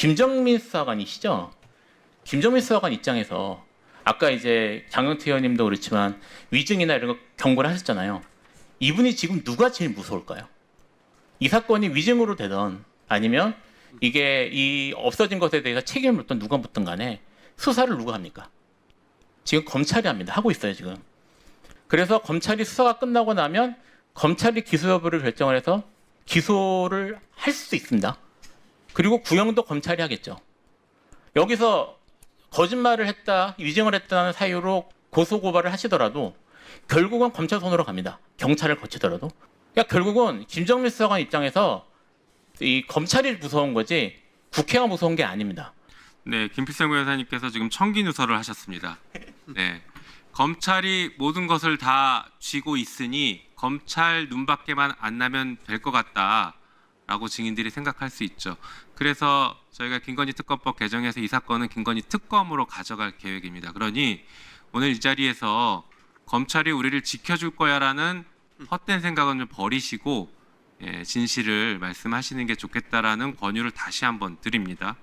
김정민 수사관이시죠? 김정민 수사관 입장에서 아까 이제 장영태 의원님도 그렇지만 위증이나 이런 거 경고를 하셨잖아요. 이분이 지금 누가 제일 무서울까요? 이 사건이 위증으로 되던 아니면 이게 이 없어진 것에 대해서 책임을 묻던 누가 묻든 간에 수사를 누가 합니까? 지금 검찰이 합니다. 하고 있어요, 지금. 그래서 검찰이 수사가 끝나고 나면 검찰이 기소 여부를 결정을 해서 기소를 할 수 있습니다. 그리고 구형도 검찰이 하겠죠. 여기서 거짓말을 했다, 위증을 했다는 사유로 고소 고발을 하시더라도 결국은 검찰 손으로 갑니다. 경찰을 거치더라도. 그러니까 결국은 김정민 수사관 입장에서 이 검찰이 무서운 거지 국회가 무서운 게 아닙니다. 네, 김필성 변호사님께서 지금 청기 누설을 하셨습니다. 네, 검찰이 모든 것을 다 쥐고 있으니 검찰 눈밖에만 안 나면 될 것 같다 라고 증인들이 생각할 수 있죠. 그래서 저희가 김건희 특검법 개정해서 이 사건은 김건희 특검으로 가져갈 계획입니다. 그러니 오늘 이 자리에서 검찰이 우리를 지켜줄 거야라는 헛된 생각은 좀 버리시고 예, 진실을 말씀하시는 게 좋겠다라는 권유를 다시 한번 드립니다.